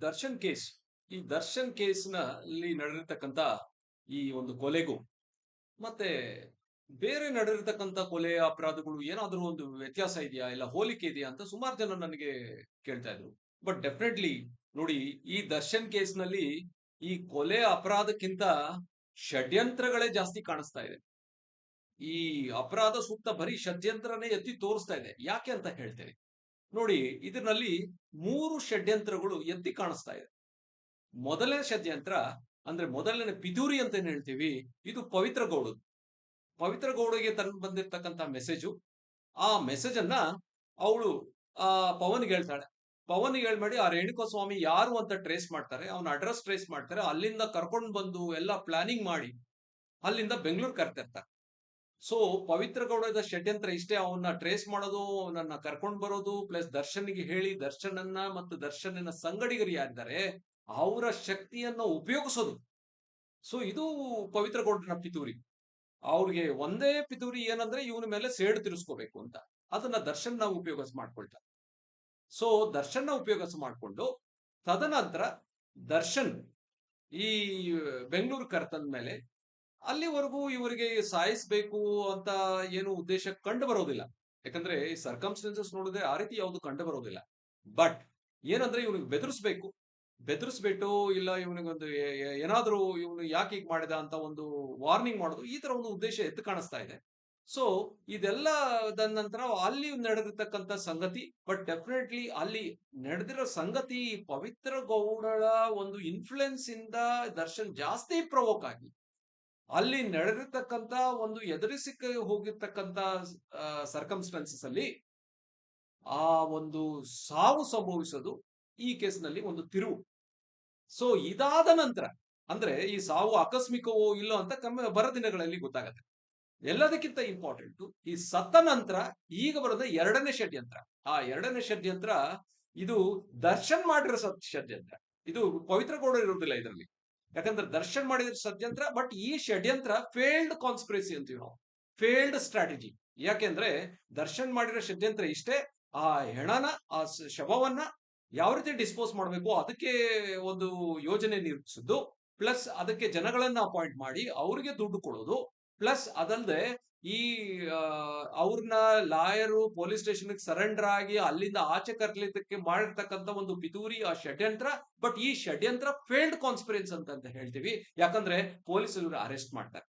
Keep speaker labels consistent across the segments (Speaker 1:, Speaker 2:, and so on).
Speaker 1: Darshan case. ಈ ದರ್ಶನ್ ಕೇಸ್ನಲ್ಲಿ ನಡೆದಿರ್ತಕ್ಕಂತ ಈ ಒಂದು ಕೊಲೆಗೂ ಮತ್ತೆ ಬೇರೆ ನಡೆದಿರ್ತಕ್ಕಂಥ ಕೊಲೆ ಅಪರಾಧಗಳು ಏನಾದರೂ ಒಂದು ವ್ಯತ್ಯಾಸ ಇದೆಯಾ ಇಲ್ಲ ಹೋಲಿಕೆ ಇದೆಯಾ ಅಂತ ಸುಮಾರು ಜನ ನನಗೆ ಕೇಳ್ತಾ ಇದ್ರು. ಬಟ್ ಡೆಫಿನೆಟ್ಲಿ ನೋಡಿ ಈ ದರ್ಶನ್ ಕೇಸ್ನಲ್ಲಿ ಈ ಕೊಲೆ ಅಪರಾಧಕ್ಕಿಂತ ಷಡ್ಯಂತ್ರಗಳೇ ಜಾಸ್ತಿ ಕಾಣಿಸ್ತಾ ಇದೆ. ಈ ಅಪರಾಧ ಸೂಕ್ತ ಬರೀ ಷಡ್ಯಂತ್ರನೇ ಎತ್ತಿ ತೋರಿಸ್ತಾ ಇದೆ. ಯಾಕೆ ಅಂತ ಹೇಳ್ತೇನೆ. ನೋಡಿ, ಇದರಲ್ಲಿ ಮೂರು ಷಡ್ಯಂತ್ರಗಳು ಎತ್ತಿ ಕಾಣಿಸ್ತಾ ಇದೆ. ಮೊದಲನೇ ಷಡ್ಯಂತ್ರ ಅಂದ್ರೆ ಮೊದಲನೇ ಪಿದೂರಿ ಅಂತ ಏನ್ ಹೇಳ್ತೀವಿ, ಇದು ಪವಿತ್ರ ಗೌಡದು ಪವಿತ್ರ ಗೌಡಗೆ ತಂದು ಬಂದಿರ್ತಕ್ಕಂತ ಮೆಸೇಜು ಆ ಮೆಸೇಜ್ ಅನ್ನ ಅವಳು, ಆ, ಪವನ್ಗೆ ಹೇಳ್ತಾಳೆ. ಪವನ್ ಹೇಳ್ಬೇಡಿ ಆ ರೇಣುಕಾ ಸ್ವಾಮಿ ಯಾರು ಅಂತ ಟ್ರೇಸ್ ಮಾಡ್ತಾರೆ, ಅವನ ಅಡ್ರೆಸ್ ಟ್ರೇಸ್ ಮಾಡ್ತಾರೆ, ಅಲ್ಲಿಂದ ಕರ್ಕೊಂಡು ಬಂದು ಎಲ್ಲ ಪ್ಲಾನಿಂಗ್ ಮಾಡಿ, ಅಲ್ಲಿಂದ ಬೆಂಗಳೂರು ಕರ್ತಿರ್ತಾರೆ. ಸೊ ಪವಿತ್ರ ಗೌಡದ ಷಡ್ಯಂತ್ರ ಇಷ್ಟೇ ಅವನ್ನ ಟ್ರೇಸ್ ಮಾಡೋದು, ಅವನನ್ನ ಕರ್ಕೊಂಡು ಬರೋದು ಪ್ಲಸ್ ದರ್ಶನ್ಗೆ ಹೇಳಿ ದರ್ಶನನ್ನ ಮತ್ತು ದರ್ಶನನ ಸಂಗಡಿಗರು ಯಾರಿದ್ದಾರೆ, ಅವರ ಶಕ್ತಿಯನ್ನ ಉಪಯೋಗಿಸೋದು. ಸೊ ಇದು ಪವಿತ್ರ ಗೌಡನ ಪಿತೂರಿ. ಅವ್ರಿಗೆ ಒಂದೇ ಪಿತೂರಿ ಏನಂದ್ರೆ, ಇವನ ಮೇಲೆ ಸೇಡು ತಿರ್ಸ್ಕೋಬೇಕು ಅಂತ. ಅದನ್ನ ದರ್ಶನ್ ನಾವು ಉಪಯೋಗಿಸ್ ಮಾಡ್ಕೊಳ್ತಾರೆ ಸೊ ದರ್ಶನ ಉಪಯೋಗಿಸ್ ಮಾಡಿಕೊಂಡು, ತದನಂತರ ದರ್ಶನ್ ಈ, ಬೆಂಗಳೂರು ಕರ್ತಂದ ಮೇಲೆ ಅಲ್ಲಿವರೆಗೂ ಇವರಿಗೆ ಸಾಯಿಸ್ಬೇಕು ಅಂತ ಏನು ಉದ್ದೇಶ ಕಂಡು ಬರೋದಿಲ್ಲ. ಯಾಕಂದ್ರೆ ಸರ್ಕಮ್ಸ್ಟೆನ್ಸಸ್ ನೋಡಿದ್ರೆ ಆ ರೀತಿ ಯಾವುದು ಕಂಡು ಬರೋದಿಲ್ಲ. ಬಟ್ ಏನಂದ್ರೆ ಇವನಿಗೆ ಬೆದರಿಸ್ಬೇಕು. ಬೆದರಿಸ್ಬಿಟ್ಟು ಇಲ್ಲ ಇವನಿಗೊಂದು ಏನಾದ್ರೂ ಇವನು ಯಾಕೆ ಹೀಗೆ ಮಾಡಿದ ಅಂತ ಒಂದು ವಾರ್ನಿಂಗ್ ಮಾಡೋದು ಈ ತರ ಒಂದು ಉದ್ದೇಶ ಎದ್ದು ಕಾಣಿಸ್ತಾ ಇದೆ. ಸೊ ಇದೆಲ್ಲದ ನಂತರ ಅಲ್ಲಿ ನಡೆದಿರ್ತಕ್ಕಂಥ ಸಂಗತಿ ಬಟ್ ಡೆಫಿನೆಟ್ಲಿ ಅಲ್ಲಿ ನಡೆದಿರೋ ಸಂಗತಿ ಪವಿತ್ರ ಗೌಡಳ ಒಂದು ಇನ್ಫ್ಲುಯೆನ್ಸ್ ಇಂದ ದರ್ಶನ್ ಜಾಸ್ತಿ ಪ್ರವೋಕ್ ಆಗಿ ಅಲ್ಲಿ ನಡೆದಿರ್ತಕ್ಕಂಥ ಒಂದು ಎದುರಿಸಿಕ ಹೋಗಿರ್ತಕ್ಕಂಥ ಸರ್ಕಮ್ಸ್ಟೆನ್ಸಸ್ ಅಲ್ಲಿ ಆ ಒಂದು ಸಾವು ಸಂಭವಿಸೋದು ಈ ಕೇಸ್ನಲ್ಲಿ ಒಂದು ತಿರುವು. ಸೊ ಇದಾದ ನಂತರ, ಅಂದ್ರೆ ಈ ಸಾವು ಆಕಸ್ಮಿಕವೋ ಇಲ್ಲೋ ಅಂತ ಕಮ್ಮಿ ಬರ ದಿನಗಳಲ್ಲಿ ಗೊತ್ತಾಗತ್ತೆ. ಎಲ್ಲದಕ್ಕಿಂತ ಇಂಪಾರ್ಟೆಂಟ್ ಈ ಸತ್ತ ನಂತರ ಈಗ ಬರೋದ ಎರಡನೇ ಷಡ್ಯಂತ್ರ. ಆ ಎರಡನೇ ಷಡ್ಯಂತ್ರ ಇದು ದರ್ಶನ್ ಮಾಡಿರೋ ಷಡ್ಯಂತ್ರ. ಇದು ಪವಿತ್ರ ಗೌಡ ಇರೋದಿಲ್ಲ ಇದರಲ್ಲಿ. ಯಾಕಂದ್ರೆ ದರ್ಶನ್ ಮಾಡಿದ್ರೆ ಷಡ್ಯಂತ್ರ ಬಟ್ ಈ ಷಡ್ಯಂತ್ರ ಫೇಲ್ಡ್ ಕಾನ್ಸ್ಪಿರಸಿ ಅಂತೀವಿ ನಾವು. ಫೇಲ್ಡ್ ಸ್ಟ್ರಾಟಜಿ ಯಾಕೆಂದ್ರೆ ದರ್ಶನ್ ಮಾಡಿರೋ ಷಡ್ಯಂತ್ರ ಇಷ್ಟೇ, ಆ ಹೆಣನ, ಆ ಶವವನ್ನ ಯಾವ ರೀತಿ ಡಿಸ್ಪೋಸ್ ಮಾಡಬೇಕು ಅದಕ್ಕೆ ಒಂದು ಯೋಜನೆ ನಿರೂಪಿಸಿದ್ದು ಪ್ಲಸ್ ಅದಕ್ಕೆ ಜನಗಳನ್ನ ಅಪಾಯಿಂಟ್ ಮಾಡಿ ಅವ್ರಿಗೆ ದುಡ್ಡು ಕೊಡೋದು. ಪ್ಲಸ್ ಅದಲ್ಲದೆ ಈ ಅವ್ರನ್ನ ಲಾಯರು ಪೊಲೀಸ್ ಸ್ಟೇಷನ್ ಸರೆಂಡರ್ ಆಗಿ ಅಲ್ಲಿಂದ ಆಚೆ ಕರ್ಲಿದ್ದಕ್ಕೆ ಮಾಡಿರ್ತಕ್ಕಂಥ ಒಂದು ಪಿತೂರಿ ಆ ಷಡ್ಯಂತ್ರ, ಬಟ್ ಈ ಷಡ್ಯಂತ್ರ ಫೇಲ್ಡ್ ಕಾನ್ಸ್ಪಿರೆನ್ಸ್ ಅಂತ ಹೇಳ್ತೀವಿ. ಯಾಕಂದ್ರೆ ಪೊಲೀಸ್ ಪೊಲೀಸರು ಅರೆಸ್ಟ್ ಮಾಡ್ತಾರೆ.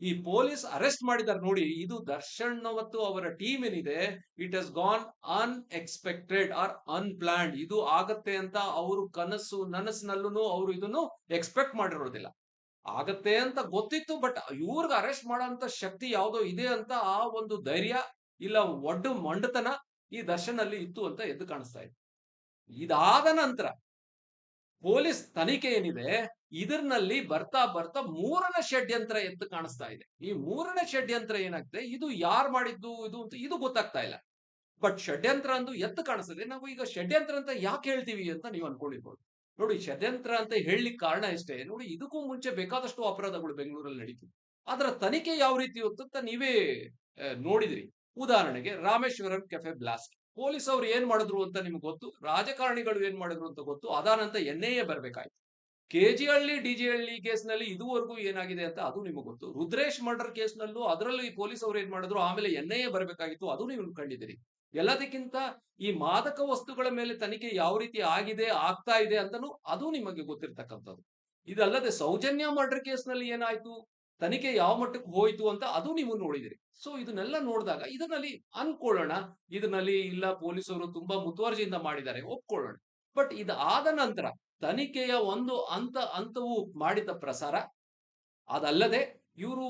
Speaker 1: ಈ ಪೊಲೀಸ್ ಅರೆಸ್ಟ್ ಮಾಡಿದಾರೆ ನೋಡಿ, ಇದು ದರ್ಶನ್ ಮತ್ತು ಅವರ ಟೀಮ್ ಏನಿದೆ it has gone unexpected R unplanned ಇದು ಆಗತ್ತೆ ಅಂತ ಅವರು ಕನಸು ನನಸಿನಲ್ಲೂ ಅವರು ಇದನ್ನು ಎಕ್ಸ್ಪೆಕ್ಟ್ ಮಾಡಿರೋದಿಲ್ಲ. ಆಗತ್ತೆ ಅಂತ ಗೊತ್ತಿತ್ತು, ಬಟ್ ಇವ್ರಿಗೆ ಅರೆಸ್ಟ್ ಮಾಡೋಂಥ ಶಕ್ತಿ ಯಾವುದೋ ಇದೆ ಅಂತ ಆ ಒಂದು ಧೈರ್ಯ ಇಲ್ಲ ಒಡ್ಡ ಮಂಡತನ ಈ ದರ್ಶನಲ್ಲಿ ಇತ್ತು ಅಂತ ಎದ್ದು ಕಾಣಿಸ್ತಾ ಇದೆ ಇದಾದ ನಂತರ ಪೊಲೀಸ್ ತನಿಖೆ ಏನಿದೆ ಇದರಲ್ಲಿ ಬರ್ತಾ ಬರ್ತಾ ಮೂರನೇ ಷಡ್ಯಂತ್ರ ಎದ್ದು ಕಾಣಿಸ್ತಾ ಇದೆ. ಈ ಮೂರನೇ ಷಡ್ಯಂತ್ರ ಏನಾಗ್ತದೆ, ಇದು ಯಾರು ಮಾಡಿದ್ದು, ಇದು ಅಂತ ಇದು ಗೊತ್ತಾಗ್ತಾ ಇಲ್ಲ. ಬಟ್ ಷಡ್ಯಂತ್ರ ಅಂದು ಎದ್ದು ಕಾಣಿಸ್ತದೆ ನಾವು ಈಗ ಷಡ್ಯಂತ್ರ ಅಂತ ಯಾಕೆ ಹೇಳ್ತೀವಿ ಅಂತ ನೀವು ಅನ್ಕೊಂಡಿರ್ಬೋದು. ನೋಡಿ ಷಡ್ಯಂತ್ರ ಅಂತ ಹೇಳಲಿಕ್ಕೆ ಕಾರಣ ಇಷ್ಟೇ. ನೋಡಿ ಇದಕ್ಕೂ ಮುಂಚೆ ಬೇಕಾದಷ್ಟು ಅಪರಾಧಗಳು ಬೆಂಗಳೂರಲ್ಲಿ ನಡೀತು ಅದರ ತನಿಖೆ ಯಾವ ರೀತಿ ಅಂತ ನೀವೇ ನೋಡಿದ್ರಿ. ಉದಾಹರಣೆಗೆ ರಾಮೇಶ್ವರಂ ಕೆಫೆ ಬ್ಲಾಸ್ಟ್. ಪೊಲೀಸ್ ಅವ್ರು ಏನ್ ಮಾಡಿದ್ರು ಅಂತ ನಿಮ್ಗೆ ಗೊತ್ತು? ರಾಜಕಾರಣಿಗಳು ಏನ್ ಮಾಡಿದ್ರು ಅಂತ ಗೊತ್ತು? ಅದಾನಂತ ಎನ್ ಬರ್ಬೇಕಾಯ್ತು. K G Halli D J Halli ಕೇಸ್ನಲ್ಲಿ ಇದುವರೆಗೂ ಏನಾಗಿದೆ ಅಂತ ಅದು ನಿಮಗೆ ಗೊತ್ತು. ರುದ್ರೇಶ್ ಮರ್ಡರ್ ಕೇಸ್ನಲ್ಲೂ ಅದರಲ್ಲೂ ಈ ಪೊಲೀಸ್ ಅವರು ಏನ್ ಮಾಡಿದ್ರು? ಆಮೇಲೆ ಎನ್ ಐ ಎ ಬರಬೇಕಾಗಿತ್ತು. ಅದು ನೀವು ಕಂಡಿದ್ದೀರಿ. ಎಲ್ಲದಕ್ಕಿಂತ ಈ ಮಾದಕ ವಸ್ತುಗಳ ಮೇಲೆ ತನಿಖೆ ಯಾವ ರೀತಿ ಆಗಿದೆ, ಆಗ್ತಾ ಇದೆ ಅಂತನೂ ಅದು ನಿಮಗೆ ಗೊತ್ತಿರ್ತಕ್ಕಂಥದ್ದು. ಇದಲ್ಲದೆ ಸೌಜನ್ಯ ಮರ್ಡರ್ ಕೇಸ್ನಲ್ಲಿ ಏನಾಯ್ತು? ತನಿಖೆ ಯಾವ ಮಟ್ಟಕ್ಕೆ ಹೋಯ್ತು ಅಂತ ಅದು ನೀವು ನೋಡಿದಿರಿ ಸೊ, ಇದನ್ನೆಲ್ಲ ನೋಡಿದಾಗ ಇದರಲ್ಲಿ ಅನ್ಕೊಳ್ಳೋಣ ಇದರಲ್ಲಿ ಇಲ್ಲ ಪೊಲೀಸರು ತುಂಬಾ ಮುತುವರ್ಜಿಯಿಂದ ಮಾಡಿದ್ದಾರೆ. ಒಪ್ಕೊಳ್ಳೋಣ. ಬಟ್ ಇದಾದ ನಂತರ ತನಿಖೆಯ ಒಂದು ಹಂತ ಹಂತವು ಮಾಡಿದ ಪ್ರಸಾರ. ಅದಲ್ಲದೆ ಇವರು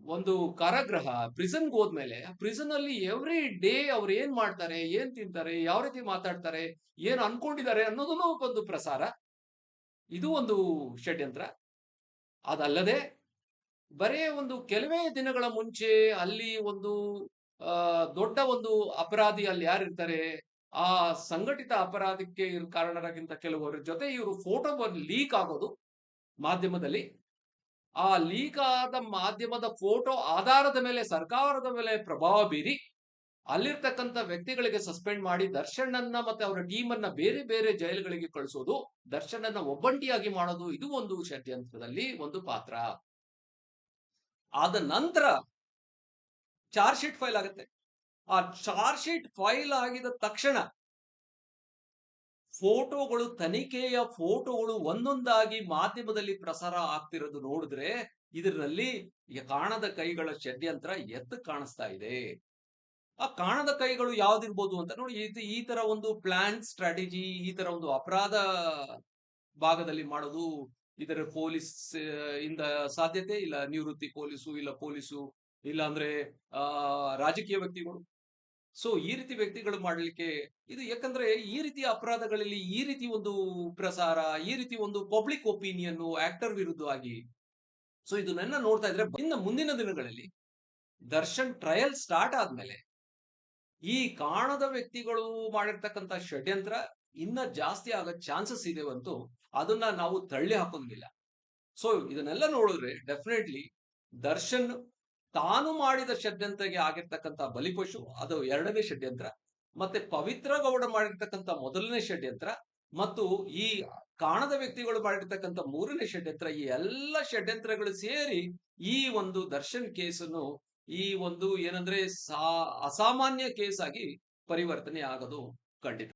Speaker 1: ಒಂದು ಕಾರಾಗೃಹ ಪ್ರಿಸನ್ಗೆ ಹೋದ್ಮೇಲೆ ಪ್ರಿಸನ್ ಅಲ್ಲಿ ಎವ್ರಿ ಡೇ ಅವ್ರು ಏನ್ ಮಾಡ್ತಾರೆ, ಏನ್ ತಿಂತಾರೆ, ಯಾವ ರೀತಿ ಮಾತಾಡ್ತಾರೆ, ಏನ್ ಅನ್ಕೊಂಡಿದ್ದಾರೆ ಅನ್ನೋದನ್ನು ಒಂದು ಪ್ರಸಾರ. ಇದು ಒಂದು ಷಡ್ಯಂತ್ರ. ಅದಲ್ಲದೆ ಬರೇ ಒಂದು ಕೆಲವೇ ದಿನಗಳ ಮುಂಚೆ ಅಲ್ಲಿ ಒಂದು ದೊಡ್ಡ ಒಂದು ಅಪರಾಧಿ ಅಲ್ಲಿ ಯಾರಿರ್ತಾರೆ ಆ ಸಂಘಟಿತ ಅಪರಾಧಕ್ಕೆ ಕಾರಣರಾಗಿಂತ ಕೆಲವರ ಜೊತೆ ಇವರು ಫೋಟೋ ಲೀಕ್ ಆಗೋದು ಮಾಧ್ಯಮದಲ್ಲಿ. ಆ ಲೀಕ್ ಆದ ಮಾಧ್ಯಮದ ಫೋಟೋ ಆಧಾರದ ಮೇಲೆ ಸರ್ಕಾರದ ಮೇಲೆ ಪ್ರಭಾವ ಬೀರಿ ಅಲ್ಲಿರ್ತಕ್ಕಂಥ ವ್ಯಕ್ತಿಗಳಿಗೆ ಸಸ್ಪೆಂಡ್ ಮಾಡಿ ದರ್ಶನ್ ಮತ್ತೆ ಅವರ ಟೀಮ್ ಅನ್ನ ಬೇರೆ ಬೇರೆ ಜೈಲುಗಳಿಗೆ ಕಳಿಸೋದು ದರ್ಶನ್ ಅನ್ನ ಒಬ್ಬಂಟಿಯಾಗಿ ಮಾಡೋದು ಇದು ಒಂದು ಷಡ್ಯಂತ್ರದಲ್ಲಿ ಒಂದು ಪಾತ್ರ. ಆದ ನಂತರ ಚಾರ್ಜ್ ಶೀಟ್ ಫೈಲ್ ಆಗುತ್ತೆ. ಆ ಚಾರ್ಜ್ ಶೀಟ್ ಫೈಲ್ ಆಗಿದ ತಕ್ಷಣ ಫೋಟೋಗಳು ತನಿಖೆಯ ಫೋಟೋಗಳು ಒಂದೊಂದಾಗಿ ಮಾಧ್ಯಮದಲ್ಲಿ ಪ್ರಸಾರ ಆಗ್ತಿರೋದು ನೋಡಿದ್ರೆ ಇದರಲ್ಲಿ ಕಾಣದ ಕೈಗಳ ಷಡ್ಯಂತ್ರ ಎತ್ತ ಕಾಣಿಸ್ತಾ ಇದೆ. ಆ ಕಾಣದ ಕೈಗಳು ಯಾವ್ದಿರ್ಬೋದು ಅಂತ ನೋಡಿ ಈ ತರ ಒಂದು ಪ್ಲಾನ್ ಸ್ಟ್ರಾಟಜಿ ಈ ತರ ಒಂದು ಅಪರಾಧ ಭಾಗದಲ್ಲಿ ಮಾಡೋದು ಇದರ ಪೊಲೀಸ್ ಇಂದ ಸಾಧ್ಯತೆ ಇಲ್ಲ. ನಿವೃತ್ತಿ ಪೊಲೀಸು ಇಲ್ಲ ಪೊಲೀಸು ಇಲ್ಲ ಅಂದ್ರೆ ಆ, ರಾಜಕೀಯ ವ್ಯಕ್ತಿಗಳು. ಸೊ, ಈ ರೀತಿ ವ್ಯಕ್ತಿಗಳು ಮಾಡಲಿಕ್ಕೆ ಇದು ಯಾಕಂದ್ರೆ ಈ ರೀತಿಯ ಅಪರಾಧಗಳಲ್ಲಿ ಈ ರೀತಿ ಒಂದು ಪ್ರಸಾರ, ಈ ರೀತಿ ಒಂದು ಪಬ್ಲಿಕ್ ಒಪಿನಿಯನ್, ಆಕ್ಟರ್ ವಿರುದ್ಧವಾಗಿ. ಸೊ ಇದನ್ನೆಲ್ಲ ನೋಡ್ತಾ ಇದ್ರೆ ಇನ್ನು ಮುಂದಿನ ದಿನಗಳಲ್ಲಿ ದರ್ಶನ್ ಟ್ರಯಲ್ ಸ್ಟಾರ್ಟ್ ಆದ್ಮೇಲೆ ಈ ಕಾಣದ ವ್ಯಕ್ತಿಗಳು ಮಾಡಿರ್ತಕ್ಕಂಥ ಷಡ್ಯಂತ್ರ ಇನ್ನ ಜಾಸ್ತಿ ಆಗೋ ಚಾನ್ಸಸ್ ಇದೆವಂತೂ ಅದನ್ನ ನಾವು ತಳ್ಳಿ ಹಾಕೋಂಗಿಲ್ಲ. ಸೊ, ಇದನ್ನೆಲ್ಲ ನೋಡಿದ್ರೆ ಡೆಫಿನೆಟ್ಲಿ ದರ್ಶನ್ ತಾನು ಮಾಡಿದ ಷಡ್ಯಂತ್ರಗೆ ಆಗಿರ್ತಕ್ಕಂಥ ಬಲಿಪಶು, ಅದು ಎರಡನೇ ಷಡ್ಯಂತ್ರ. ಮತ್ತೆ ಪವಿತ್ರ ಗೌಡ ಮಾಡಿರ್ತಕ್ಕಂಥ ಮೊದಲನೇ ಷಡ್ಯಂತ್ರ, ಮತ್ತು ಈ ಕಾಣದ ವ್ಯಕ್ತಿಗಳು ಮಾಡಿರ್ತಕ್ಕಂಥ ಮೂರನೇ ಷಡ್ಯಂತ್ರ, ಈ ಎಲ್ಲ ಷಡ್ಯಂತ್ರಗಳು ಸೇರಿ ಈ ಒಂದು ದರ್ಶನ್ ಕೇಸನ್ನು, ಈ ಒಂದು ಏನಂದ್ರೆ ಸಾ, ಅಸಾಮಾನ್ಯ ಕೇಸ್ ಆಗಿ ಪರಿವರ್ತನೆ ಆಗೋದು ಖಂಡಿತ